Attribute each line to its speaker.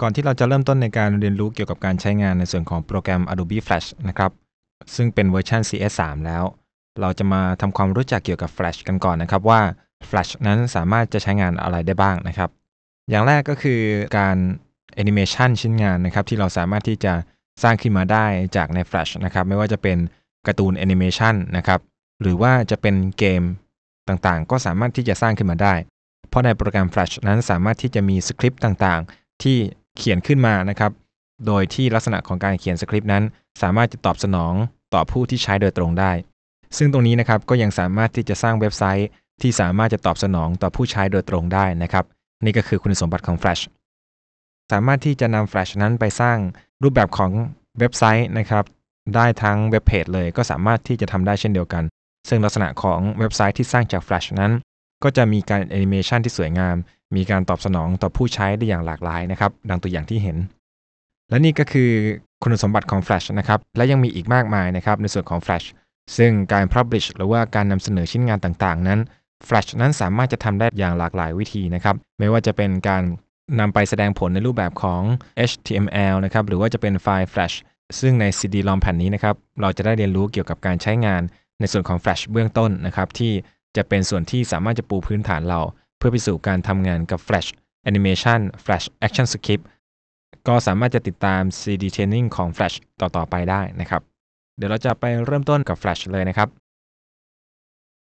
Speaker 1: ก่อนที่เราจะเริ่มต้นในการเรียนรู้เกี่ยวกับการใช้งานในส่วนของโปรแกรม Adobe Flash นะครับซึ่งเป็นเวอร์ชัน CS3 แล้ว เราจะมาทำความรู้จักเกี่ยวกับ Flash กันก่อนนะครับว่า Flash นั้นสามารถจะใช้งานอะไรได้บ้างนะครับ อย่างแรกก็คือการ Animation ชิ้นงานนะครับที่เราสามารถที่จะสร้างขึ้นมาได้จากใน Flash นะครับไม่ว่าจะเป็นการ์ตูนแอนิเมชันนะครับหรือว่าจะเป็นเกมต่างๆ ก็สามารถที่จะสร้างขึ้นมาได้ เพราะในโปรแกรม Flash นั้นสามารถที่จะมีสคริปต์ต่างๆ ที่ เขียนขึ้นมานะครับ โดยที่ลักษณะของการเขียนสคริปต์นั้น สามารถจะตอบสนองต่อผู้ที่ใช้โดยตรงได้ ซึ่งตรงนี้นะครับก็ยังสามารถที่จะสร้างเว็บไซต์ ที่สามารถจะตอบสนองต่อผู้ใช้โดยตรงได้นะครับ นี่ก็คือคุณสมบัติของ Flash สามารถที่จะนำ Flash นั้นไปสร้างรูปแบบของเว็บไซต์นะครับ ได้ทั้งเว็บเพจเลยก็สามารถที่จะทำได้เช่นเดียวกัน ซึ่งลักษณะของเว็บไซต์ที่สร้างจาก Flash นั้น ก็จะมีการแอนิเมชันที่สวยงาม มีการตอบสนองต่อผู้ใช้ได้อย่างหลากหลายนะครับ ดังตัวอย่างที่เห็น และนี่ก็คือคุณสมบัติของ Flash นะครับ และยังมีอีกมากมายนะครับในส่วนของ Flash ซึ่งการ Publish หรือว่าการนำเสนอชิ้นงานต่างๆ นั้น Flash นั้นสามารถจะทำได้อย่างหลากหลายวิธีนะครับ ไม่ว่าจะเป็นการนำไปแสดงผลในรูปแบบของ HTML นะครับ หรือว่าจะเป็นไฟล์ Flash ซึ่งใน CD-ROM แผ่นนี้นะครับ เราจะได้เรียนรู้เกี่ยวกับการใช้งานในส่วนของ Flash เบื้องต้นนะครับที่ จะเป็นส่วนที่สามารถจะปูพื้นฐานเรา เพื่อไปสู่การทำงานกับ Flash Animation Flash Action Script ก็สามารถจะติดตาม CD Training ของ Flash ต่อ ๆ ไปได้นะครับ เดี๋ยวเราจะไปเริ่มต้นกับ Flash เลยนะครับ